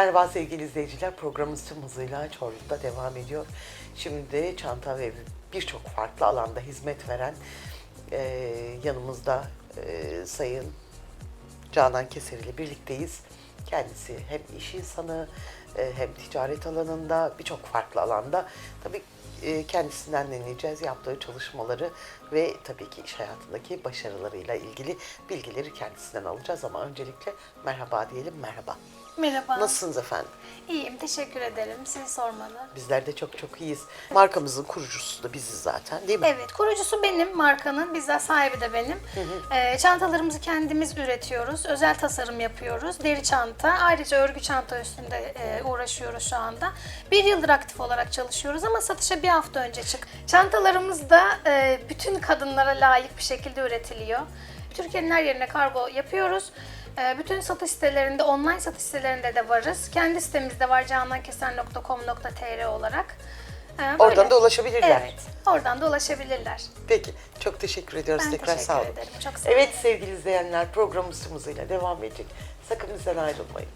Merhaba sevgili izleyiciler. Programımız tüm hızıyla Çorlu'da devam ediyor. Şimdi çanta ve birçok farklı alanda hizmet veren e, yanımızda e, Sayın Canan Keser ile birlikteyiz. Kendisi hem iş insanı e, hem ticaret alanında birçok farklı alanda tabii e, kendisinden dinleyeceğiz yaptığı çalışmaları ve tabii ki iş hayatındaki başarılarıyla ilgili bilgileri kendisinden alacağız ama öncelikle merhaba diyelim merhaba. Merhaba. Nasılsınız efendim? İyiyim, teşekkür ederim. Sizi sormalı. Bizler de çok çok iyiyiz. Markamızın kurucusu da biziz zaten değil mi? Evet, kurucusu benim markanın, bizzat sahibi de benim. Ee, çantalarımızı kendimiz üretiyoruz, özel tasarım yapıyoruz. Deri çanta, ayrıca örgü çanta üstünde e, uğraşıyoruz şu anda. Bir yıldır aktif olarak çalışıyoruz ama satışa bir hafta önce çık. Çantalarımız da e, bütün kadınlara layık bir şekilde üretiliyor. Türkiye'nin her yerine kargo yapıyoruz. E, Bütün satış sitelerinde, online satış sitelerinde de varız. Kendi sitemizde var canankesen.com.tr olarak. E, böyle. Oradan da ulaşabilirler. Evet, oradan da ulaşabilirler. Peki, çok teşekkür ediyoruz Ben tekrar teşekkür sağ olun. ederim, çok sağ olun. Evet sevgili izleyenler programımız devam edecek. Sakın bizden ayrılmayın.